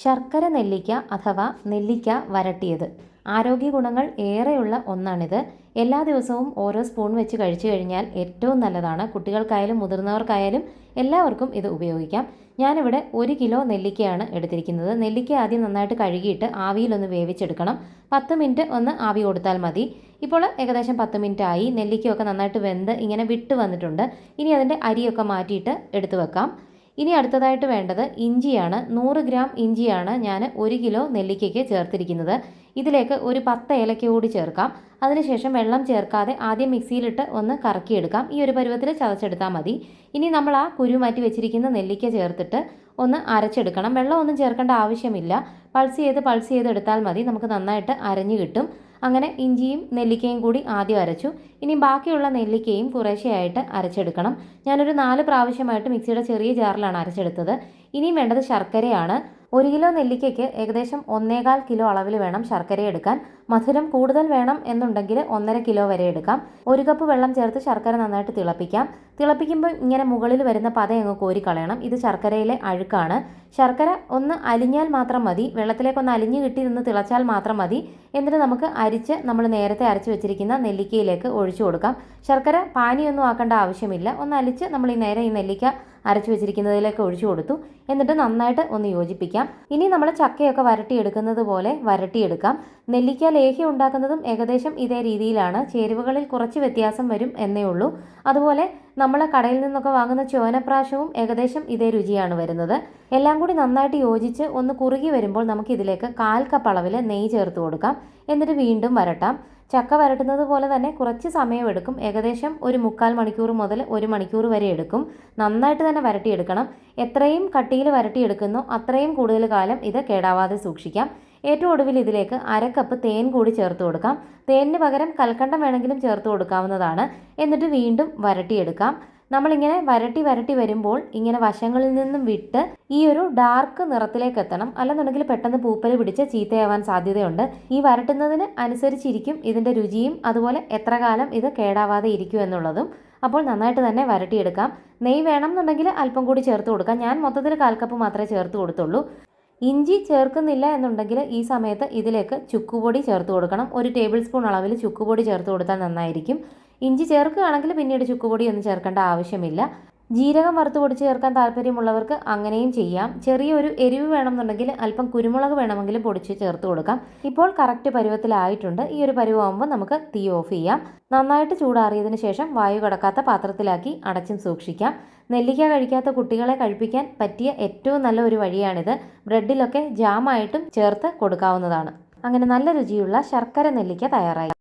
ശർക്കര നെല്ലിക്ക അഥവാ നെല്ലിക്ക വരട്ടിയത്. ആരോഗ്യ ഗുണങ്ങൾ ഏറെയുള്ള ഒന്നാണിത്. എല്ലാ ദിവസവും ഓരോ സ്പൂൺ വെച്ച് കഴിച്ചു കഴിഞ്ഞാൽ ഏറ്റവും നല്ലതാണ്. കുട്ടികൾക്കായാലും മുതിർന്നവർക്കായാലും എല്ലാവർക്കും ഇത് ഉപയോഗിക്കാം. ഞാനിവിടെ ഒരു കിലോ നെല്ലിക്കയാണ് എടുത്തിരിക്കുന്നത്. നെല്ലിക്ക ആദ്യം നന്നായിട്ട് കഴുകിയിട്ട് ആവിയിലൊന്ന് വേവിച്ചെടുക്കണം. പത്ത് മിനിറ്റ് ഒന്ന് ആവി കൊടുത്താൽ മതി. ഇപ്പോൾ ഏകദേശം പത്ത് മിനിറ്റ് ആയി. നെല്ലിക്കയൊക്കെ നന്നായിട്ട് വെന്ത് ഇങ്ങനെ വിട്ട് വന്നിട്ടുണ്ട്. ഇനി അതിന്റെ അരിയൊക്കെ മാറ്റിയിട്ട് എടുത്തു വെക്കാം. ഇനി അടുത്തതായിട്ട് വേണ്ടത് ഇഞ്ചിയാണ്. നൂറ് ഗ്രാം ഇഞ്ചിയാണ് ഞാൻ ഒരു കിലോ നെല്ലിക്കയ്ക്ക് ചേർത്തിരിക്കുന്നത്. ഇതിലേക്ക് ഒരു പത്ത് ഏലക്ക കൂടി ചേർക്കാം. അതിനുശേഷം വെള്ളം ചേർക്കാതെ ആദ്യം മിക്സിയിലിട്ട് ഒന്ന് കറക്കിയെടുക്കാം. ഈ ഒരു പരുവത്തിൽ ചതച്ചെടുത്താൽ മതി. ഇനി നമ്മൾ ആ കുരു മാറ്റി വെച്ചിരിക്കുന്ന നെല്ലിക്ക ചേർത്തിട്ട് ഒന്ന് അരച്ചെടുക്കണം. വെള്ളം ഒന്നും ചേർക്കേണ്ട ആവശ്യമില്ല. പൾസ് ചെയ്ത് പൾസ് ചെയ്ത് എടുത്താൽ മതി. നമുക്ക് നന്നായിട്ട് അരഞ്ഞു കിട്ടും. അങ്ങനെ ഇഞ്ചിയും നെല്ലിക്കയും കൂടി ആദ്യം അരച്ചു. ഇനി ബാക്കിയുള്ള നെല്ലിക്കയും കുറേശ്ശെയായിട്ട് അരച്ചെടുക്കണം. ഞാനൊരു നാല് പ്രാവശ്യമായിട്ട് മിക്സിയുടെ ചെറിയ ജാറിലാണ് അരച്ചെടുത്തത്. ഇനിയും വേണ്ടത് ശർക്കരയാണ്. ഒരു കിലോ നെല്ലിക്കയ്ക്ക് ഏകദേശം ഒന്നേകാൽ കിലോ അളവിൽ വേണം ശർക്കര എടുക്കാൻ. മധുരം കൂടുതൽ വേണം എന്നുണ്ടെങ്കിൽ ഒന്നര കിലോ വരെ എടുക്കാം. ഒരു കപ്പ് വെള്ളം ചേർത്ത് ശർക്കര നന്നായിട്ട് തിളപ്പിക്കാം. തിളപ്പിക്കുമ്പോൾ ഇങ്ങനെ മുകളിൽ വരുന്ന പത അങ്ങ് കോരിക്കളയണം ഇത് ശർക്കരയിലെ അഴുക്കാണ്. ശർക്കര ഒന്ന് അലിഞ്ഞാൽ മാത്രം മതി. വെള്ളത്തിലേക്ക് ഒന്ന് അലിഞ്ഞു കിട്ടി നിന്ന് തിളച്ചാൽ മാത്രം മതി. എന്നിട്ട് നമുക്ക് അരിച്ച് നമ്മൾ നേരത്തെ അരച്ച് വെച്ചിരിക്കുന്ന നെല്ലിക്കയിലേക്ക് ഒഴിച്ചു കൊടുക്കാം. ശർക്കര പാനിയൊന്നും ആക്കേണ്ട ആവശ്യമില്ല. ഒന്ന് അലിച്ച് നമ്മൾ ഈ നേരെ ഈ നെല്ലിക്ക അരച്ചു വെച്ചിരിക്കുന്നതിലേക്ക് ഒഴിച്ചു കൊടുത്തു. എന്നിട്ട് നന്നായിട്ട് ഒന്ന് യോജിപ്പിക്കാം. ഇനി നമ്മൾ ചക്കയൊക്കെ വരട്ടിയെടുക്കുന്നത് പോലെ വരട്ടിയെടുക്കാം. നെല്ലിക്ക ലേഹ്യം ഉണ്ടാക്കുന്നതും ഏകദേശം ഇതേ രീതിയിലാണ്. ചേരുവകളിൽ കുറച്ച് വ്യത്യാസം വരും എന്നേ ഉള്ളൂ. അതുപോലെ നമ്മൾ കടയിൽ നിന്നൊക്കെ വാങ്ങുന്ന ചോനപ്രാശവും ഏകദേശം ഇതേ രുചിയാണ് വരുന്നത്. എല്ലാം കൂടി നന്നായിട്ട് യോജിച്ച് ഒന്ന് കുറുകി വരുമ്പോൾ നമുക്ക് ഇതിലേക്ക് കാൽ കപ്പ് അളവിൽ നെയ്യ് ചേർത്ത് കൊടുക്കാം. എന്നിട്ട് വീണ്ടും വരട്ടാം. ചക്ക വരട്ടുന്നത് പോലെ തന്നെ കുറച്ച് സമയമെടുക്കും ഏകദേശം ഒരു മുക്കാൽ മണിക്കൂർ മുതൽ ഒരു മണിക്കൂർ വരെ എടുക്കും. നന്നായിട്ട് തന്നെ വരട്ടിയെടുക്കണം. എത്രയും കട്ടിയിൽ വരട്ടിയെടുക്കുന്നോ അത്രയും കൂടുതൽ കാലം ഇത് കേടാവാതെ സൂക്ഷിക്കാം. ഏറ്റവും ഒടുവിൽ ഇതിലേക്ക് അരക്കപ്പ് തേൻ കൂടി ചേർത്ത് കൊടുക്കാം. തേനിന് പകരം കൽക്കണ്ടം വേണമെങ്കിലും ചേർത്ത് കൊടുക്കാവുന്നതാണ്. എന്നിട്ട് വീണ്ടും വരട്ടിയെടുക്കാം. നമ്മളിങ്ങനെ വരട്ടി വരട്ടി വരുമ്പോൾ ഇങ്ങനെ വശങ്ങളിൽ നിന്നും വിട്ട് ഈ ഒരു ഡാർക്ക് നിറത്തിലേക്ക് എത്തണം. അല്ലെന്നുണ്ടെങ്കിൽ പെട്ടെന്ന് പൂപ്പൽ പിടിച്ച് ചീത്തയാവാൻ സാധ്യതയുണ്ട്. ഈ വരട്ടുന്നതിന് അനുസരിച്ചിരിക്കും ഇതിന്റെ രുചിയും. അതുപോലെ എത്ര കാലം ഇത് കേടാവാതെ ഇരിക്കും എന്നുള്ളതും. അപ്പോൾ നന്നായിട്ട് തന്നെ വരട്ടിയെടുക്കാം. നെയ്യ് വേണം എന്നുണ്ടെങ്കിൽ അല്പം കൂടി ചേർത്ത് കൊടുക്കാം. ഞാൻ മൊത്തത്തിൽ കാൽ കപ്പ് മാത്രമേ ചേർത്ത് കൊടുത്തുള്ളൂ. ഇഞ്ചി ചേർക്കുന്നില്ല എന്നുണ്ടെങ്കിൽ ഈ സമയത്ത് ഇതിലേക്ക് ചുക്കുപൊടി ചേർത്ത് കൊടുക്കണം. ഒരു ടേബിൾ സ്പൂൺ അളവിൽ ചുക്കുപൊടി ചേർത്ത് കൊടുത്താൽ നന്നായിരിക്കും. ഇഞ്ചി ചേർക്കുകയാണെങ്കിൽ പിന്നീട് ചുക്കുപൊടി ഒന്നും ചേർക്കേണ്ട ആവശ്യമില്ല. ജീരകം വറുത്ത് പൊടിച്ച് ചേർക്കാൻ താല്പര്യമുള്ളവർക്ക് അങ്ങനെയും ചെയ്യാം. ചെറിയൊരു എരിവ് വേണമെന്നുണ്ടെങ്കിൽ അല്പം കുരുമുളക് വേണമെങ്കിൽ പൊടിച്ച് ചേർത്ത് കൊടുക്കാം. ഇപ്പോൾ കറക്റ്റ് പരുവത്തിലായിട്ടുണ്ട്. ഈ ഒരു പരുവമാകുമ്പോൾ നമുക്ക് തീ ഓഫ് ചെയ്യാം. നന്നായിട്ട് ചൂടാറിയതിന് ശേഷം വായു കടക്കാത്ത പാത്രത്തിലാക്കി അടച്ചും സൂക്ഷിക്കാം. നെല്ലിക്ക കഴിക്കാത്ത കുട്ടികളെ കഴിപ്പിക്കാൻ പറ്റിയ ഏറ്റവും നല്ല ഒരു വഴിയാണിത്. ബ്രെഡിലൊക്കെ ജാമായിട്ടും ചേർത്ത് കൊടുക്കാവുന്നതാണ്. അങ്ങനെ നല്ല രുചിയുള്ള ശർക്കര നെല്ലിക്ക തയ്യാറായി.